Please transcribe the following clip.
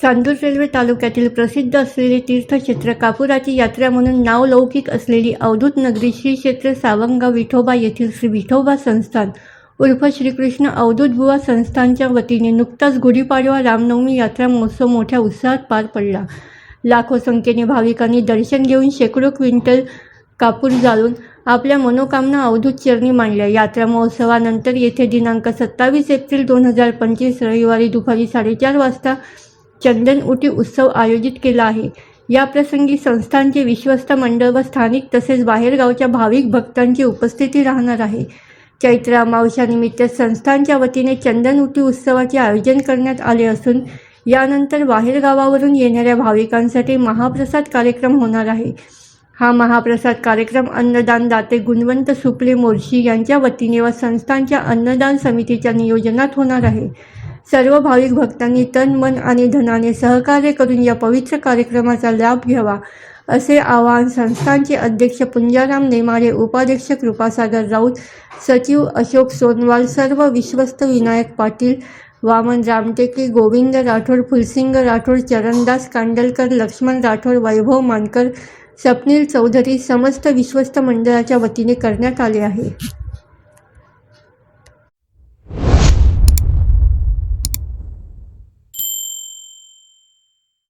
Chandur railway तालुक्यातील प्रसिद्ध असलेले तीर्थक्षेत्र कापुराची यात्रा म्हणून नावलौकिक असलेली अवधूत नगरी श्री क्षेत्र सावंगा विठोबा येथील श्री विठोबा संस्थान. उर्फ श्रीकृष्ण अवधूत बुवा संस्थानच्या वतीने नुकताच गुढीपाडवा रामनवमी यात्रा महोत्सव मोठ्या उत्साहात पार पडला. लाखो संख्येने भाविकांनी दर्शन घेऊन शेकडो क्विंटल कापूर जाळून आपल्या मनोकामना अवधूत चरणी मांडल्या. यात्रा महोत्सवानंतर येथे दिनांक सत्तावीस एप्रिल दोन हजार पंचवीस रविवारी दुपारी साडेचार वाजता चंदन उटी उत्सव आयोजित केला आहे. या प्रसंगी संस्थांचे विश्वस्त मंडळ व स्थानिक तसेच बाहेरगावच्या भाविक भक्तांची उपस्थिती राहणार आहे. चैत्र अमावस्यानिमित्त संस्थांच्या वतीने चंदन उटी उत्सवाचे आयोजन करण्यात आले असून यानंतर बाहेरगावावरून येणाऱ्या भाविकांसाठी महाप्रसाद कार्यक्रम होणार आहे. हा महाप्रसाद कार्यक्रम अन्नदान दाते गुणवंत सुपले मोर्शी यांच्या वतीने व संस्थांच्या अन्नदान समितीच्या नियोजनात होणार आहे. सर्व भाविक भक्तांनी तन मन आणि धनाने सहकार्य करून या पवित्र कार्यक्रमाचा लाभ घ्यावा असे आवाहन संस्थांचे अध्यक्ष पुंजाराम नेमारे उपाध्यक्ष कृपासागर राऊत सचिव अशोक सोनवाल सर्व विश्वस्त विनायक पाटील वामन रामटेके गोविंद राठोड फुलसिंग राठोड चरणदास कांडलकर लक्ष्मण राठोड वैभव मानकर स्वप्नील चौधरी समस्त विश्वस्त मंडळाच्या वतीने करण्यात आले आहे.